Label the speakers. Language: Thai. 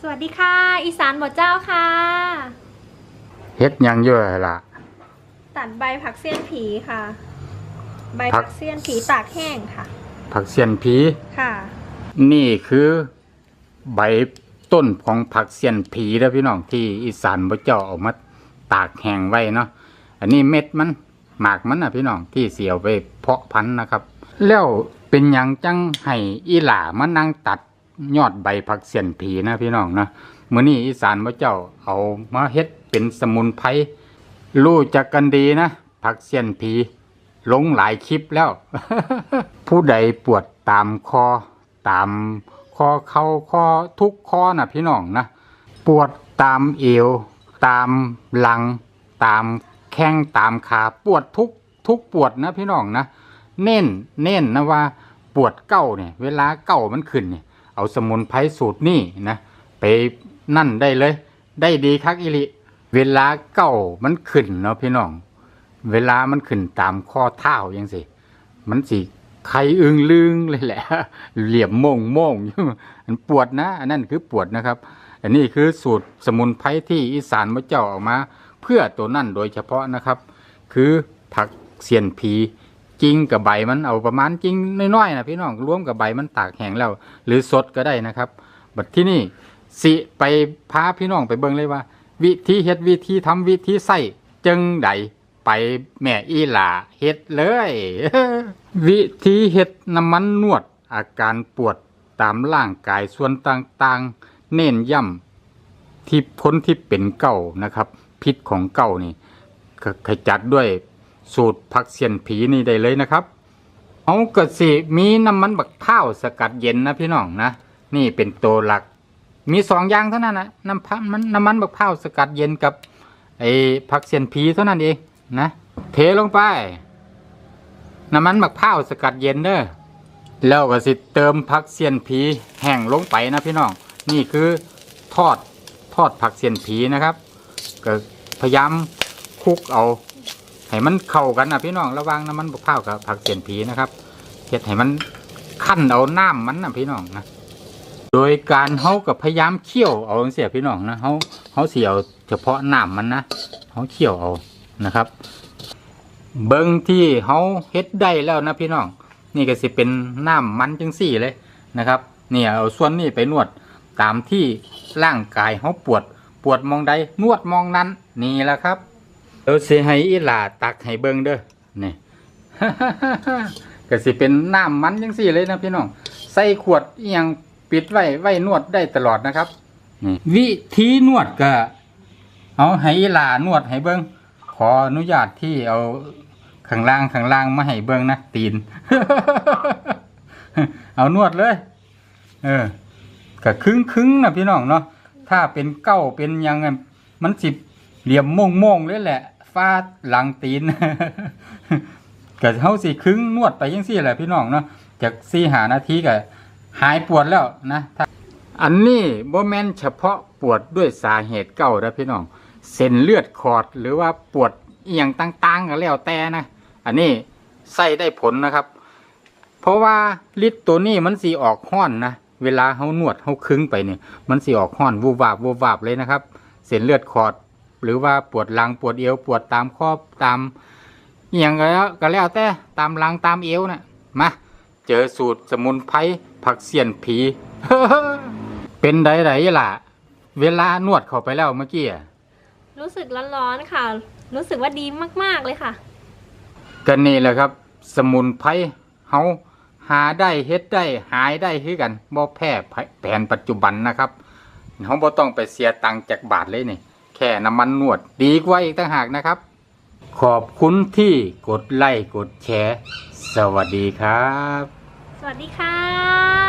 Speaker 1: สวัสดีค่ะ อีสานบ่เจ้าค่ะ
Speaker 2: เฮ็ดหยังเยอะล่ะ
Speaker 1: ตัดใบผักเสี้ยนผีค่ะ ใบ
Speaker 2: ผั
Speaker 1: ผั
Speaker 2: ก
Speaker 1: กเสี้ยนผีตากแห้งค่ะ
Speaker 2: ผักเสียนผี
Speaker 1: ค่ะ
Speaker 2: นี่คือใบต้นของผักเสียนผีแล้วพี่น้องที่อีสานบ่เจ้าเอามาตากแห้งไว้เนาะอันนี้เม็ดมันหมากมันนะพี่น้องที่เสียวไปเพาะพันธุ์นะครับ แล้วเป็นหยังจังให้อีหล่ามานั่งตัด ยอดใบผักเสียนผีนะพี่น้องนะมื้อนี้อีสานบ่เจ้าเอามาเฮ็ดเป็นสมุนไพรรู้จักกันดีนะผักเสียนผีลงหลายคลิปแล้ว ผู้ใดปวดตามคอ ตามคอเข่าคอทุกคอนะพี่น้องนะปวดตามเอว ตามหลัง ตามแข้งตามขาปวดทุกทุกปวดนะพี่น้องนะเน้นเน้นนะว่า ปวดเก้าเนี่ย เวลาเก้ามันขึ้นเนี่ย เอาสมุนไพรสูตรนี่นะไปนั่นได้เลย ได้ดีคักอิลิเวลาเก้ามันขึ้นเนาะพี่น้อง เวลามันขึ้นตามข้อเท้ายังสิมันสิไข่อึงลึงเลยแหละ เหลี่ยมโมงโมงอยู่มันปวดนะอันนั้นคือปวดนะครับ อันนี้คือสูตรสมุนไพรที่อีสานมะเจ้าออกมา เพื่อตัวนั่นโดยเฉพาะนะครับ คือผักเสียนผี จริงกับใบมันเอาประมาณจริงน้อยๆนะพี่น้องรวมกับใบมันตากแห้งแล้ว หรือสดก็ได้นะครับ บัดที่นี่สิไปพาพี่น้องไปเบิ่งเลยว่า วิธีเฮ็ดวิธีทำวิธีใส่จังใดไปแม่อีหลาเฮ็ดเลย วิธีเฮ็ดน้ำมันนวด อาการปวดตามร่างกายส่วนต่างๆ เน้นย้ำที่พ้นที่เป็นเก่านะครับ พิษของเก่านี่ขจัดด้วย สูตรผักเสียนผีนี่ได้เลยนะครับ เอาก็สิมีน้ำมันบักเท้าสกัดเย็นนะพี่น้องนะ นี่เป็นตัวหลัก มีสองอย่างเท่านั้นนะน้ำพันมันน้ำมันบักเท้าสกัดเย็นกับไอ้ผักเสียนผีเท่านั้นเองนะเทลงไป น้ำมันบักเท้าสกัดเย็นเด้อแล้วก็สิเติมผักเสียนผีแห้งลงไปนะพี่น้อง นี่คือทอดทอดผักเสียนผีนะครับก็พยายามคลุกเอา ให้มันเข้ากันนะพี่น้องระวังน้ำมันบักเผากับผักเสียนผีนะครับเฮ็ดให้มันขั้นเอาน้ำมันนะพี่น้องนะโดยการเฮากับพยายามเคี่ยวเอาเสียพี่น้องนะเฮาเฮาเสียเอาเฉพาะน้ำมันนะเฮาเคี่ยวเอานะครับ เบิ้งที่เฮาเฮ็ดได้แล้วนะพี่น้อง นี่ก็สิเป็นน้ำมันจังสี่เลยนะครับเนี่ยเอาส่วนนี้ไปนวดตามที่ร่างกายเฮาปวด ปวดมองใดนวดมองนั้นนี่แหละครับ เดี๋ยวสิให้อีหลาตักให้เบิ่งเด้อนี่ ก็สิเป็นน้ำมันจังสี่เลยนะพี่น้อง ใส่ขวดอหยังปิดไว้ไว้นวดได้ตลอดนะครับวิธีนวดก็ เอาให้อีหลานวดให้เบิ่งขออนุญาตที่เอาข้างล่างข้างล่างมาให้เบิ่งนะตีน เอานวดเลย เออก็ครึ่งครึ่งนะพี่น้องเนาะถ้าเป็นเก้าเป็นยังไงมันสิเหลี่ยมโม่งโม่งเลยแหละ ฟาดหลังตีนก็เฮาสิครึ่งนวดไปยังซี่แหละพี่น้องเนาะจากสี่หานาทีก็หายปวดแล้วนะอันนี้บ่แม่นเฉพาะปวดด้วยสาเหตุเก่านะพี่น้อง เส้นเลือดขอดหรือว่าปวดเอียงต่างๆก็แล้วแต่นะ อันนี้ใส่ได้ผลนะครับ เพราะว่าฤทธิ์ตัวนี้มันสีออกห้อนนะ เวลาเขานวดเขาคึงไปเนี่ย มันสีออกห้อนวูบวาบวูบวาบเลยนะครับ เส้นเลือดขอด หรือว่าปวดหลังปวดเอวปวดตามข้อตามอหย่างก็แล้วก็แล้วแต่ตามหลังตามเอวนะ่ะมาเจอสูตรสมุนไพรผักเสียนผีเป็นไดไดล่ะ เวลานวดเข้าไปแล้วเมื่อกี้อะ
Speaker 1: รู้สึกร้อนๆค่ะ รู้สึกว่าดีมากๆเลยค่ะ
Speaker 2: ก็นี่แหละครับ สมุนไพรเฮาหาได้เฮ็ดได้หายได้คือกันบ่แพ้แผนปัจจุบันนะครับเฮาบ่ต้องไปเสียตังค์จากบาทเลยนี่ แค่น้ำมันนวด ดีกว่าอีกต่างหากนะครับ ขอบคุณที่กดไลค์กดแชร์ สวัสดีครับ
Speaker 1: สวัสดีค่ะ